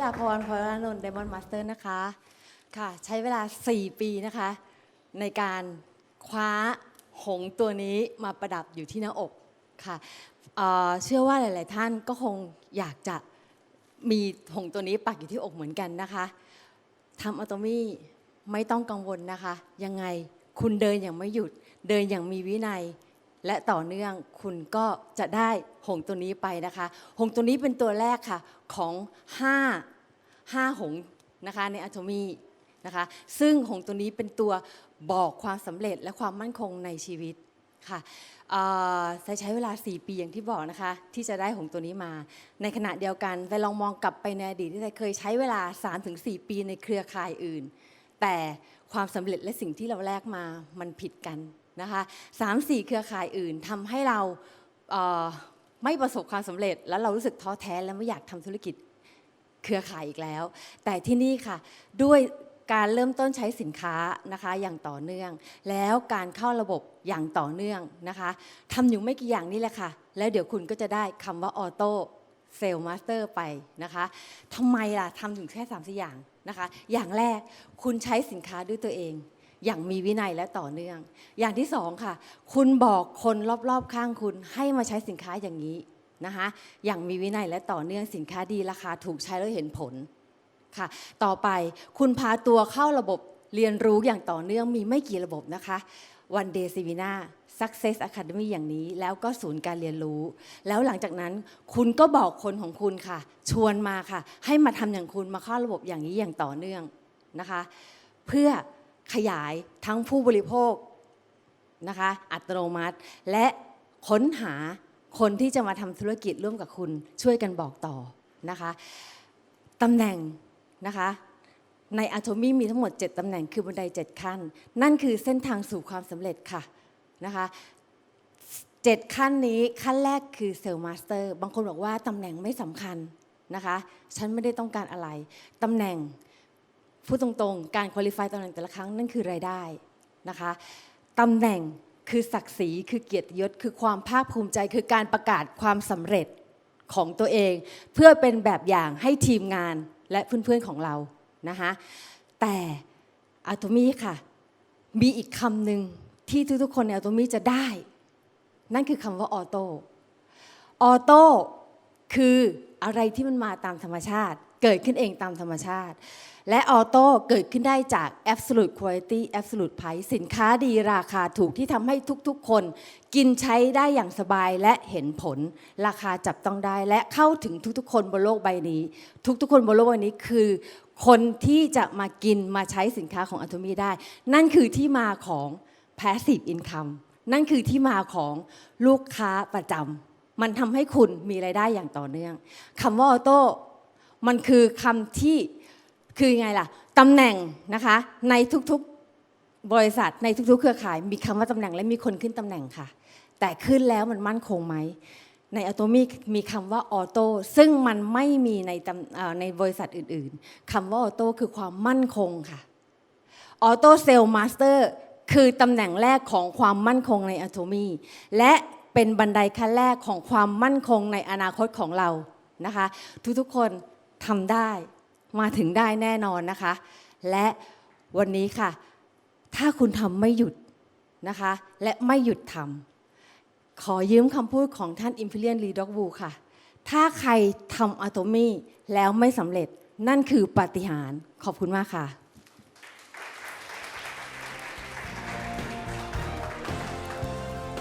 พิลาพรพรานนท์ไดมอนมาสเตอร์นะคะค่ะ ใช้เวลา 4 ปีนะคะ ในการคว้าหงส์ตัวนี้มาประดับอยู่ที่หน้าอกค่ะเเชื่อว่าหลาย ๆ ท่านก็คงอยากจะมีหงส์ตัวนี้ปักอยู่ที่อกเหมือนกันนะคะทำอัตโตมี่ไม่ต้องกังวลนะคะ ยังไงคุณเดินอย่างไม่หยุดเดินอย่างมีวินัย และต่อเนื่องคุณก็จะได้หงส์ตัวนี้ไปนะคะ หงส์ตัวนี้เป็นตัวแรกค่ะของ 5 5 หงส์นะคะในอะโตมีนะคะซึ่งหงส์ตัวนี้เป็นตัวบอกความสำเร็จและความมั่นคงในชีวิตค่ะใช้ใช้เวลา 4 ปีอย่างที่บอกนะคะ ที่จะได้หงส์ตัวนี้มา ในขณะเดียวกันไปลองมองกลับไปในอดีตที่เคยใช้เวลา 3-4 ปีในเครือข่ายอื่น แต่ความสำเร็จและสิ่งที่เราแลกมามันผิดกัน นะคะสามสี่เครือข่ายอื่นทำให้เราเไม่ประสบความสำเร็จ แล้วเรารู้สึกท้อแท้และไม่อยากทำธุรกิจเครือข่ายอีกแล้ว แต่ที่นี่ค่ะด้วยการเริ่มต้นใช้สินค้านะคะอย่างต่อเนื่อง แล้วการเข้าระบบอย่างต่อเนื่องนะคะทำอยู่ไม่กี่อย่างนี่แหละค่ะ แล้วเดี๋ยวคุณก็จะได้คำว่าออโต้เซลล์มาสเตอร์ไปนะคะทำไมล่ะทำถึงแค่3ามสี่อย่างนะคะ อย่างแรกคุณใช้สินค้าด้วยตัวเอง อย่างมีวินัยและต่อเนื่อง อย่างที่สองค่ะ คุณบอกคนรอบๆข้างคุณให้มาใช้สินค้าอย่างนี้นะคะอย่างมีวินัยและต่อเนื่องสินค้าดีราคาถูกใช้แล้วเห็นผลค่ะ ต่อไปคุณพาตัวเข้าระบบเรียนรู้อย่างต่อเนื่องมีไม่กี่ระบบนะคะ One Day Seminar Success Academy อย่างนี้ แล้วก็ศูนย์การเรียนรู้ แล้วหลังจากนั้นคุณก็บอกคนของคุณค่ะ ชวนมาค่ะ ให้มาทำอย่างคุณมาเข้าระบบอย่างนี้อย่างต่อเนื่องนะคะ เพื่อ ขยายทั้งผู้บริโภคนะคะอัตโนมัติ และค้นหาคนที่จะมาทำธุรกิจร่วมกับคุณช่วยกันบอกต่อนะคะตำแหน่งนะคะในอะโ m มีมีทั้งหมด 7ตำแหน่งคือบันได 7 ขั้น นั่นคือเส้นทางสู่ความสำเร็จค่ะนะคะเจ็ดขั้นนี้ขั้นแรกคือเซลล์มาสเตอร์บางคนบอกว่าตำแหน่งไม่สำคัญนะคะ ฉันไม่ได้ต้องการอะไรตำแหน่ง พูดตรงๆ การคุริฟายตำแหน่งแต่ละครั้งนั่นคือรายได้นะคะตำแหน่งคือศักดิ์ศรีคือเกียรติยศคือความภาคภูมิใจคือการประกาศความสำเร็จของตัวเอง เพื่อเป็นแบบอย่างให้ทีมงานและเพื่อนๆของเรานะคะแต่อะตมีค่ะ มีอีกคำหนึ่งที่ทุกๆคนในอะตมีจะได้ นั่นคือคำว่าออโต้ออโต้คืออะไรที่มันมาตามธรรมชาติ เกิดขึ้นเองตามธรรมชาติ และออโต้เกิดขึ้นได้จาก absolute quality absolute price สินค้าดีราคาถูกที่ทำให้ทุกๆ คน กินใช้ได้อย่างสบายและเห็นผล ราคาจับต้องได้และเข้าถึงทุกๆ คนบนโลกใบนี้ ทุกๆ คนบนโลกใบนี้คือ คนที่จะมากินมาใช้สินค้าของอัตมีได้ นั่นคือที่มาของ passive income นั่นคือที่มาของลูกค้าประจำมันทำให้คุณมีรายได้อย่างต่อเนื่องคำว่าออโต้ มันคือคำที่คือยังไงล่ะตำแหน่งนะคะในทุกๆบริษัทในทุกๆ เครือข่าย มีคำว่าตำแหน่งและมีคนขึ้นตำแหน่งค่ะ แต่ขึ้นแล้วมันมั่นคงไหมในอ t o มีมีคำว่าออโต้ซึ่งมันไม่มีในในบริษัทอื่นๆคำว่าออโต้คือความมั่นคงค่ะออโต้เซลล์มาสเตอร์คือตำแหน่งแรกของความมั่นคงในอะโ m มีและเป็นบันไดขั้นแรกของความมั่นคงในอนาคตของเรานะคะ ทุกๆคน ทำได้มาถึงได้แน่นอนนะคะ และวันนี้ค่ะ ถ้าคุณทำไม่หยุดนะคะ และไม่หยุดทำขอยืมคำพูดของท่านอิมพิเรียนลีด็อกวูค่ะ ถ้าใครทำอะโ m มีแล้วไม่สำเร็จนั่นคือปาฏิหาริย์ขอบคุณมากค่ะ